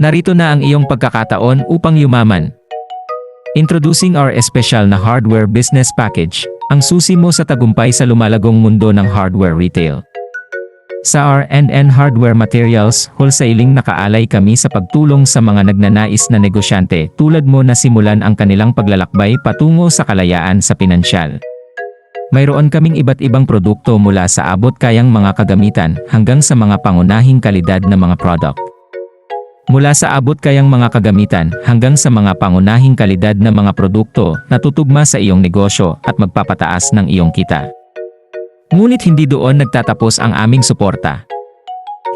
Narito na ang iyong pagkakataon upang yumaman. Introducing our special na hardware business package, ang susi mo sa tagumpay sa lumalagong mundo ng hardware retail. Sa R&N Hardware Materials, wholesaling nakaalay kami sa pagtulong sa mga nagnanais na negosyante tulad mo na simulan ang kanilang paglalakbay patungo sa kalayaan sa pinansyal. Mayroon kaming iba't ibang produkto mula sa abot kayang mga kagamitan hanggang sa mga pangunahing kalidad na mga product. Mula sa abot kayang mga kagamitan hanggang sa mga pangunahing kalidad na mga produkto na tutugma sa iyong negosyo at magpapataas ng iyong kita. Ngunit hindi doon nagtatapos ang aming suporta.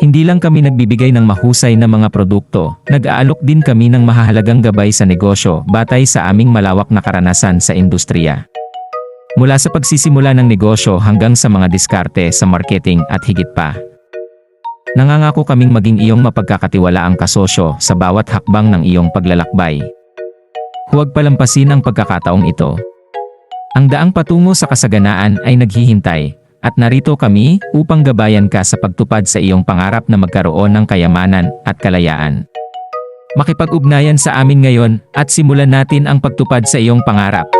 Hindi lang kami nagbibigay ng mahusay na mga produkto, nag-aalok din kami ng mahahalagang gabay sa negosyo batay sa aming malawak na karanasan sa industriya. Mula sa pagsisimula ng negosyo hanggang sa mga diskarte sa marketing at higit pa. Nangangako kaming maging iyong mapagkakatiwalaang kasosyo sa bawat hakbang ng iyong paglalakbay. Huwag palampasin ang pagkakataong ito. Ang daang patungo sa kasaganaan ay naghihintay, at narito kami upang gabayan ka sa pagtupad sa iyong pangarap na magkaroon ng kayamanan at kalayaan. Makipag-ugnayan sa amin ngayon at simulan natin ang pagtupad sa iyong pangarap.